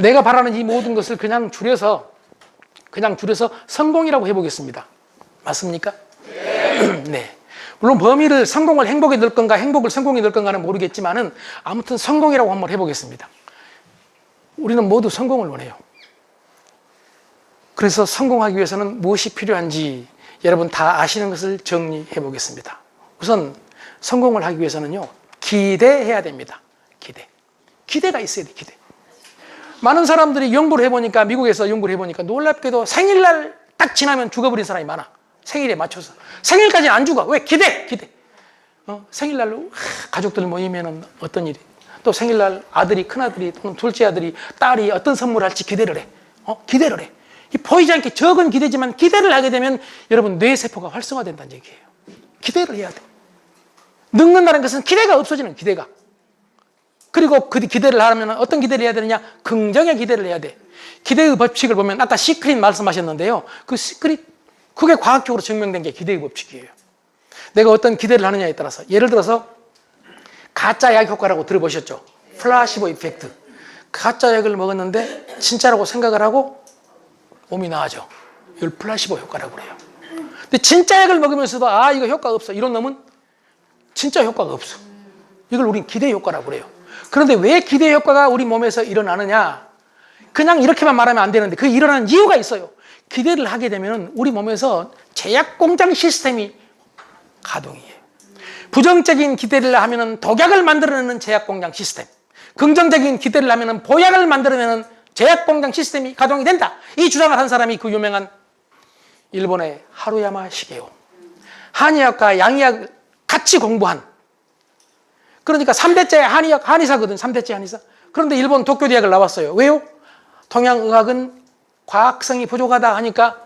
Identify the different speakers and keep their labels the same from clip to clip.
Speaker 1: 내가 바라는 이 모든 것을 그냥 줄여서 그냥 줄여서 성공이라고 해보겠습니다. 맞습니까? 네. 물론 범위를 성공을 행복에 넣을 건가 행복을 성공에 넣을 건가는 모르겠지만은 아무튼 성공이라고 한번 해보겠습니다. 우리는 모두 성공을 원해요. 그래서 성공하기 위해서는 무엇이 필요한지 여러분 다 아시는 것을 정리해 보겠습니다. 우선 성공을 하기 위해서는요, 기대해야 됩니다. 기대. 기대가 있어야 돼, 기대. 많은 사람들이 연구를 해보니까, 미국에서 연구를 해보니까 놀랍게도 생일날 딱 지나면 죽어버린 사람이 많아. 생일에 맞춰서. 생일까지는 안 죽어. 왜? 기대, 기대. 어, 생일날로 하, 가족들 모이면은 어떤 일이. 또 생일날 아들이, 큰아들이, 또는 둘째 아들이, 딸이 어떤 선물을 할지 기대를 해. 어, 기대를 해. 이 보이지 않게 적은 기대지만 기대를 하게 되면 여러분 뇌세포가 활성화된다는 얘기예요. 기대를 해야 돼. 늙는다는 것은 기대가 없어지는 기대가. 그리고 그 기대를 하려면 어떤 기대를 해야 되느냐? 긍정의 기대를 해야 돼. 기대의 법칙을 보면 아까 시크릿 말씀하셨는데요. 그 시크릿, 그게 과학적으로 증명된 게 기대의 법칙이에요. 내가 어떤 기대를 하느냐에 따라서 예를 들어서 가짜 약 효과라고 들어보셨죠? 플라시보 이펙트. 가짜 약을 먹었는데 진짜라고 생각을 하고 몸이 나아져. 이걸 플라시보 효과라고 그래요. 근데 진짜 약을 먹으면서도 아 이거 효과 없어. 이런 놈은 진짜 효과가 없어. 이걸 우린 기대 효과라고 그래요. 그런데 왜 기대 효과가 우리 몸에서 일어나느냐? 그냥 이렇게만 말하면 안 되는데 그 일어나는 이유가 있어요. 기대를 하게 되면 우리 몸에서 제약 공장 시스템이 가동이에요. 부정적인 기대를 하면 독약을 만들어내는 제약 공장 시스템. 긍정적인 기대를 하면 보약을 만들어내는 제약 공장 시스템이 가동이 된다. 이 주장을 한 사람이 그 유명한 일본의 하루야마 시게오. 한의학과 양의학 같이 공부한 그러니까 3대째 한의학 한의사거든. 3대째 한의사. 그런데 일본 도쿄 대학을 나왔어요. 왜요? 동양 의학은 과학성이 부족하다 하니까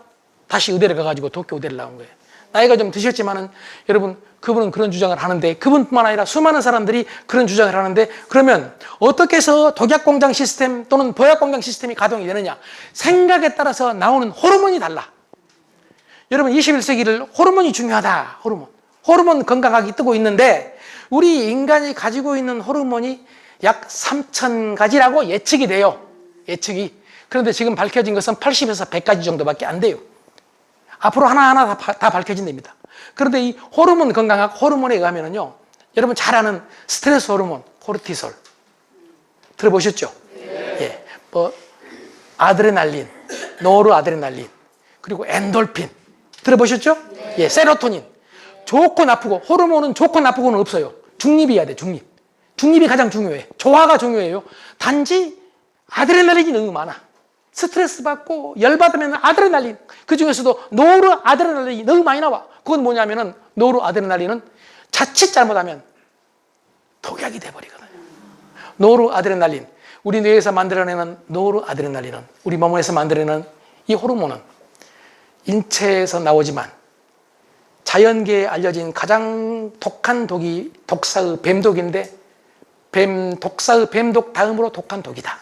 Speaker 1: 다시 의대를 가가지고 도쿄 의대를 나온 거예요. 나이가 좀 드셨지만은 여러분 그분은 그런 주장을 하는데 그분뿐만 아니라 수많은 사람들이 그런 주장을 하는데 그러면 어떻게 해서 독약 공장 시스템 또는 보약 공장 시스템이 가동이 되느냐? 생각에 따라서 나오는 호르몬이 달라. 여러분 21세기를 호르몬이 중요하다. 호르몬. 호르몬 건강학이 뜨고 있는데 우리 인간이 가지고 있는 호르몬이 약 3천 가지라고 예측이 돼요. 예측이. 그런데 지금 밝혀진 것은 80에서 100가지 정도밖에 안 돼요. 앞으로 하나하나 다, 다 밝혀진답니다. 그런데 이 호르몬 건강학 호르몬에 의하면요. 여러분 잘 아는 스트레스 호르몬, 코르티솔. 들어보셨죠? 예. 뭐, 아드레날린, 노르 아드레날린, 그리고 엔돌핀. 들어보셨죠? 예, 세로토닌. 좋고 나쁘고, 호르몬은 좋고 나쁘고는 없어요. 중립이어야 돼, 중립. 중립이 가장 중요해. 조화가 중요해요. 단지 아드레날린이 너무 많아. 스트레스 받고 열 받으면 아드레날린. 그 중에서도 노르 아드레날린이 너무 많이 나와. 그건 뭐냐면은 노르 아드레날린은 자칫 잘못하면 독약이 돼 버리거든요. 노르 아드레날린. 우리 뇌에서 만들어내는 노르 아드레날린은 우리 몸에서 만들어내는 이 호르몬은 인체에서 나오지만 자연계에 알려진 가장 독한 독이 독사의 뱀독인데 뱀 독사의 뱀독 다음으로 독한 독이다.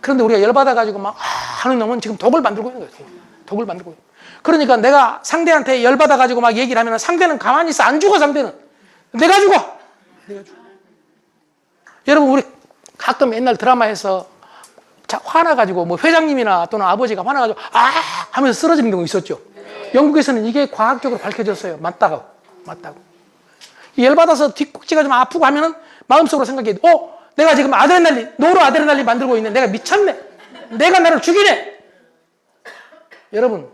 Speaker 1: 그런데 우리가 열받아 가지고 막 아, 하는 놈은 지금 독을 만들고 있는 거예요. 독을 만들고 있는 그러니까 내가 상대한테 열받아 가지고 막 얘기를 하면 상대는 가만히 있어. 안 죽어, 상대는. 내가 죽어! 내가 죽어. 여러분, 우리 가끔 옛날 드라마에서 자, 화나 가지고 뭐 회장님이나 또는 아버지가 화나 가지고 아! 하면서 쓰러지는 경우 있었죠. 영국에서는 이게 과학적으로 밝혀졌어요. 맞다고. 맞다고. 열받아서 뒷꼭지가 좀 아프고 하면은 마음속으로 생각해. 어? 내가 지금 아드레날린, 노로 아드레날린 만들고 있네. 내가 미쳤네. 내가 나를 죽이네. 여러분,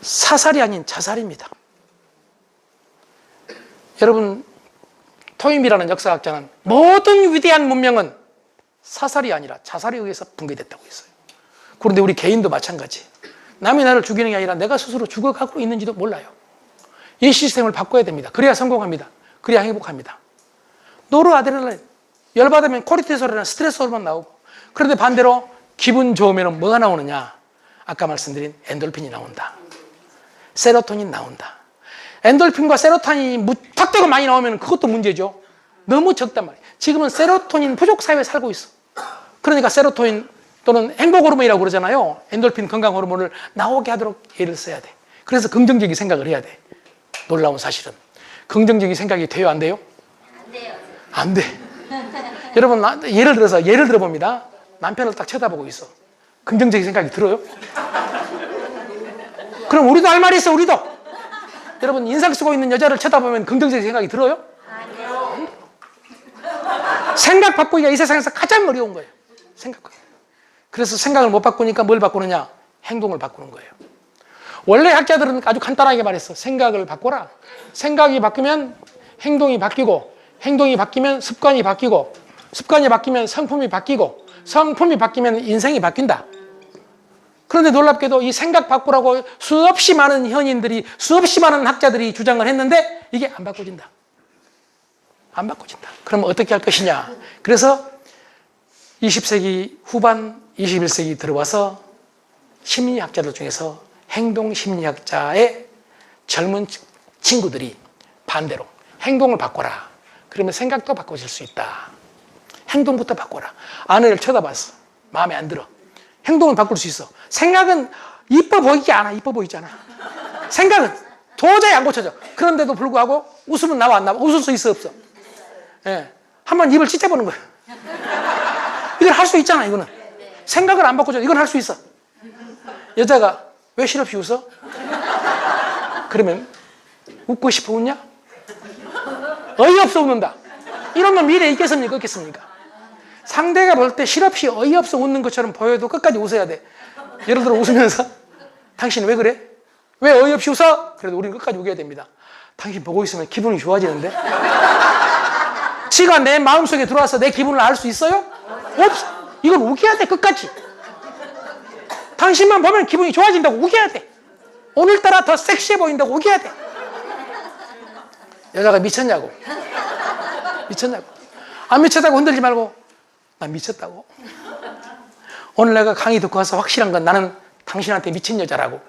Speaker 1: 사살이 아닌 자살입니다. 여러분, 토임이라는 역사학자는 모든 위대한 문명은 사살이 아니라 자살에 의해서 붕괴됐다고 했어요. 그런데 우리 개인도 마찬가지. 남이 나를 죽이는 게 아니라 내가 스스로 죽어가고 있는지도 몰라요. 이 시스템을 바꿔야 됩니다. 그래야 성공합니다. 그래야 행복합니다. 노르 아드레날린 열받으면 코르티솔이나 스트레스 호르몬 나오고 그런데 반대로 기분 좋으면 뭐가 나오느냐 아까 말씀드린 엔돌핀이 나온다 세로토닌 나온다 엔돌핀과 세로토닌이 무턱대고 많이 나오면 그것도 문제죠 너무 적단 말이에요 지금은 세로토닌 부족 사회에 살고 있어 그러니까 세로토닌 또는 행복 호르몬이라고 그러잖아요 엔돌핀 건강 호르몬을 나오게 하도록 애를 써야 돼 그래서 긍정적인 생각을 해야 돼 놀라운 사실은 긍정적인 생각이 돼요 안 돼요?
Speaker 2: 안 돼요.
Speaker 1: 안 돼. 여러분 나- 예를 들어서 예를 들어 봅니다. 남편을 딱 쳐다보고 있어. 긍정적인 생각이 들어요? 그럼 우리도 할 말이 있어. 우리도. 여러분 인상 쓰고 있는 여자를 쳐다보면 긍정적인 생각이 들어요? 생각 바꾸기가 이 세상에서 가장 어려운 거예요. 생각. 그래서 생각을 못 바꾸니까 뭘 바꾸느냐? 행동을 바꾸는 거예요. 원래 학자들은 아주 간단하게 말했어. 생각을 바꿔라. 생각이 바뀌면 행동이 바뀌고, 행동이 바뀌면 습관이 바뀌고, 습관이 바뀌면 성품이 바뀌고, 성품이 바뀌면 인생이 바뀐다. 그런데 놀랍게도 이 생각 바꾸라고 수없이 많은 현인들이, 수없이 많은 학자들이 주장을 했는데 이게 안 바꿔진다. 안 바꿔진다. 그럼 어떻게 할 것이냐? 그래서 20세기 후반, 21세기 들어와서 심리학자들 중에서 행동 심리학자의 젊은 치- 친구들이 반대로 행동을 바꿔라. 그러면 생각도 바꿔질 수 있다. 행동부터 바꿔라. 아내를 쳐다봤어. 마음에 안 들어. 행동을 바꿀 수 있어. 생각은 이뻐 보이지 않아. 이뻐 보이지 않아. 생각은 도저히 안 고쳐져. 그런데도 불구하고 웃으면 나와 안 나와. 웃을 수 있어 없어. 예. 한번 입을 찢어보는 거예요. 이걸 할 수 있잖아, 이거는. 생각을 안 바꿔줘. 이건 할 수 있어. 여자가 왜 실없이 웃어? 그러면 웃고 싶어 웃냐? 어이없어 웃는다. 이러면 미래에 있겠습니까? 없겠습니까? 상대가 볼 때 실없이 어이없어 웃는 것처럼 보여도 끝까지 웃어야 돼. 예를 들어 웃으면서 당신 왜 그래? 왜 어이없이 웃어? 그래도 우리는 끝까지 웃어야 됩니다. 당신 보고 있으면 기분이 좋아지는데? 지가 내 마음속에 들어와서 내 기분을 알 수 있어요? 없어. 이건 우겨야 돼, 끝까지. 당신만 보면 기분이 좋아진다고 우겨야 돼. 오늘따라 더 섹시해 보인다고 우겨야 돼. 여자가 미쳤냐고. 미쳤냐고. 안 미쳤다고 흔들지 말고, 난 미쳤다고. 오늘 내가 강의 듣고 와서 확실한 건 나는 당신한테 미친 여자라고.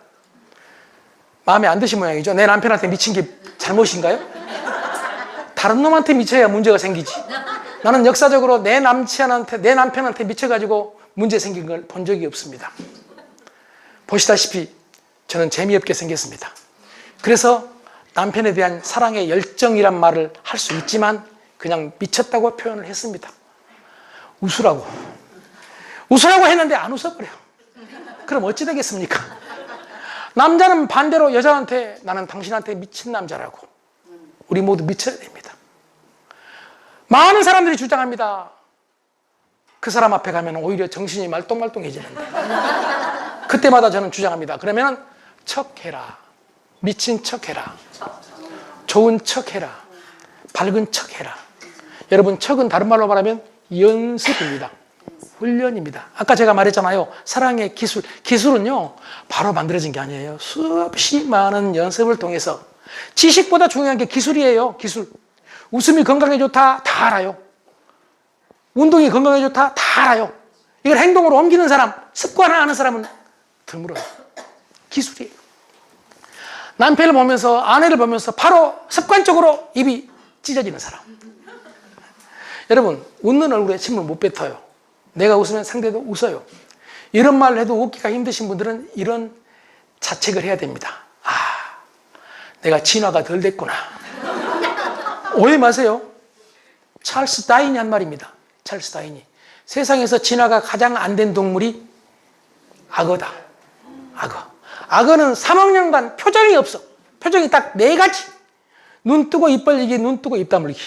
Speaker 1: 마음에 안 드신 모양이죠. 내 남편한테 미친 게 잘못인가요? 다른 놈한테 미쳐야 문제가 생기지. 나는 역사적으로 내 남친한테, 내 남편한테 미쳐가지고 문제 생긴 걸 본 적이 없습니다. 보시다시피 저는 재미없게 생겼습니다. 그래서 남편에 대한 사랑의 열정이란 말을 할 수 있지만 그냥 미쳤다고 표현을 했습니다. 웃으라고. 웃으라고 했는데 안 웃어버려. 그럼 어찌 되겠습니까? 남자는 반대로 여자한테 나는 당신한테 미친 남자라고. 우리 모두 미쳐야 됩니다. 많은 사람들이 주장합니다. 그 사람 앞에 가면 오히려 정신이 말똥말똥해지는데. 그때마다 저는 주장합니다. 그러면 척 해라. 미친 척 해라. 좋은 척 해라. 밝은 척 해라. 여러분, 척은 다른 말로 말하면 연습입니다. 훈련입니다. 아까 제가 말했잖아요. 사랑의 기술. 기술은요, 바로 만들어진 게 아니에요. 수없이 많은 연습을 통해서. 지식보다 중요한 게 기술이에요. 기술. 웃음이 건강에 좋다. 다 알아요. 운동이 건강에 좋다. 다 알아요. 이걸 행동으로 옮기는 사람, 습관화하는 사람은 드물어요. 기술이에요. 남편을 보면서, 아내를 보면서 바로 습관적으로 입이 찢어지는 사람. 여러분, 웃는 얼굴에 침을 못 뱉어요. 내가 웃으면 상대도 웃어요. 이런 말을 해도 웃기가 힘드신 분들은 이런 자책을 해야 됩니다. 아, 내가 진화가 덜 됐구나. 오해 마세요. 찰스 다인이 한 말입니다. 찰스 다인이. 세상에서 진화가 가장 안 된 동물이 악어다. 악어. 악어는 3억 년간 표정이 없어. 표정이 딱 네 가지. 눈 뜨고 입 벌리기, 눈 뜨고 입 다물기.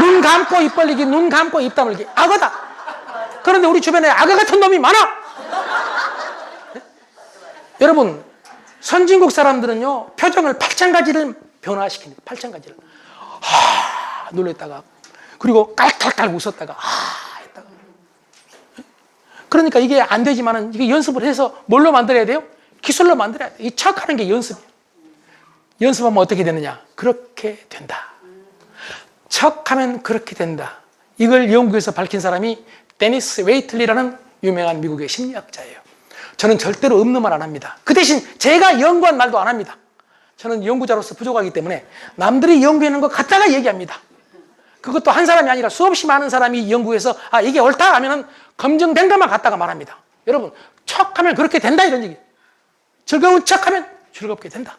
Speaker 1: 눈 감고 입 벌리기, 눈 감고 입 다물기. 악어다. 그런데 우리 주변에 악어 같은 놈이 많아. 네? 여러분, 선진국 사람들은요, 표정을 8천 가지를 변화시킵니다. 8천 가지를. 하, 놀랬다가, 그리고 깔깔깔 웃었다가, 하, 했다가. 그러니까 이게 안 되지만은, 이게 연습을 해서 뭘로 만들어야 돼요? 기술로 만들어야 돼. 이 척하는 게 연습이에요. 연습하면 어떻게 되느냐? 그렇게 된다. 척하면 그렇게 된다. 이걸 연구해서 밝힌 사람이 데니스 웨이틀리라는 유명한 미국의 심리학자예요. 저는 절대로 없는 말 안 합니다. 그 대신 제가 연구한 말도 안 합니다. 저는 연구자로서 부족하기 때문에 남들이 연구해놓은 거 갖다가 얘기합니다. 그것도 한 사람이 아니라 수없이 많은 사람이 연구해서 아 이게 옳다 하면은 검증된 것만 갖다가 말합니다. 여러분 척하면 그렇게 된다 이런 얘기. 즐거운 척하면 즐겁게 된다.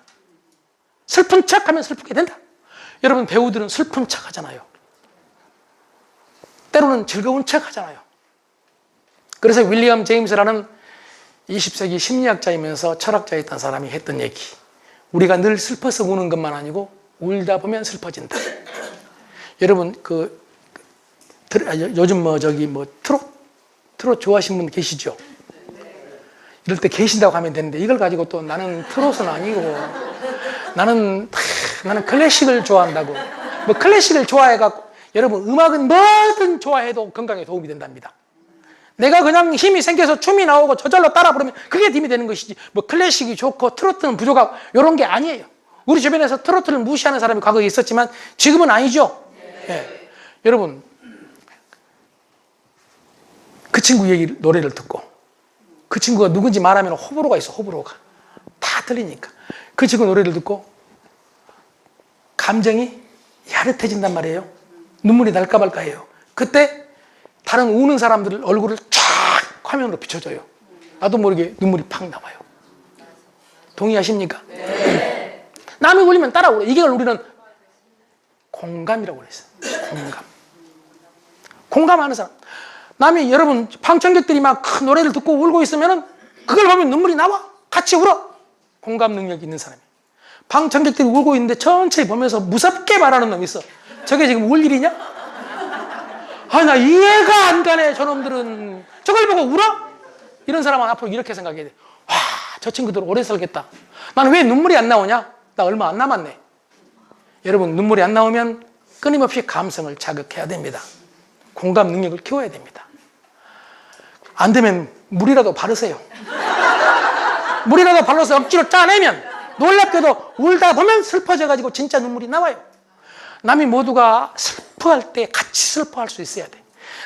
Speaker 1: 슬픈 척하면 슬프게 된다. 여러분 배우들은 슬픈 척 하잖아요. 때로는 즐거운 척 하잖아요. 그래서 윌리엄 제임스라는 20세기 심리학자이면서 철학자였던 사람이 했던 얘기. 우리가 늘 슬퍼서 우는 것만 아니고 울다 보면 슬퍼진다. 여러분 그 요즘 뭐 저기 뭐 트롯 트롯 좋아하시는 분 계시죠? 이럴 때 계신다고 하면 되는데 이걸 가지고 또 나는 트롯은 아니고 나는 하, 나는 클래식을 좋아한다고 뭐 클래식을 좋아해 갖고 여러분 음악은 뭐든 좋아해도 건강에 도움이 된답니다. 내가 그냥 힘이 생겨서 춤이 나오고 저절로 따라 부르면 그게 힘이 되는 것이지 뭐 클래식이 좋고 트로트는 부족하고 이런 게 아니에요. 우리 주변에서 트로트를 무시하는 사람이 과거에 있었지만 지금은 아니죠. 예. 여러분 그 친구 얘기 노래를 듣고 그 친구가 누군지 말하면 호불호가 있어 호불호가 다 틀리니까 그 친구 노래를 듣고 감정이 야릇해진단 말이에요. 눈물이 날까 말까 해요. 그때 다른 우는 사람들 얼굴을 쫙 화면으로 비춰줘요. 나도 모르게 눈물이 팍 나와요. 동의하십니까? 남이 울리면 따라 울어. 이걸 우리는 공감이라고 그랬어요. 공감. 공감하는 사람. 남이 여러분 방청객들이 막 큰 노래를 듣고 울고 있으면은 그걸 보면 눈물이 나와. 같이 울어. 공감 능력이 있는 사람이. 방청객들이 울고 있는데 천천히 보면서 무섭게 말하는 놈이 있어. 저게 지금 울 일이냐? 아, 나 이해가 안 가네, 저놈들은. 저걸 보고 울어? 이런 사람은 앞으로 이렇게 생각해야 돼. 와, 저 친구들 오래 살겠다. 나는 왜 눈물이 안 나오냐? 나 얼마 안 남았네. 여러분, 눈물이 안 나오면 끊임없이 감성을 자극해야 됩니다. 공감 능력을 키워야 됩니다. 안 되면 물이라도 바르세요. 물이라도 발라서 억지로 짜내면 놀랍게도 울다 보면 슬퍼져가지고 진짜 눈물이 나와요. 남이 모두가 슬퍼할 때 같이 슬퍼할 수 있어야 돼.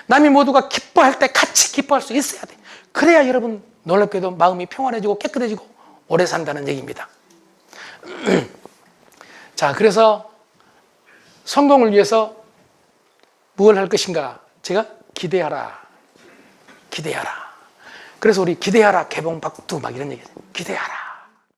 Speaker 1: 남이 모두가 기뻐할 때 같이 기뻐할 수 있어야 돼. 그래야 여러분 놀랍게도 마음이 평안해지고 깨끗해지고 오래 산다는 얘기입니다. 자, 그래서 성공을 위해서 무엇을 할 것인가? 제가 기대하라. 기대하라. 그래서 우리 기대하라 개봉 박두 막 이런 얘기 기대하라.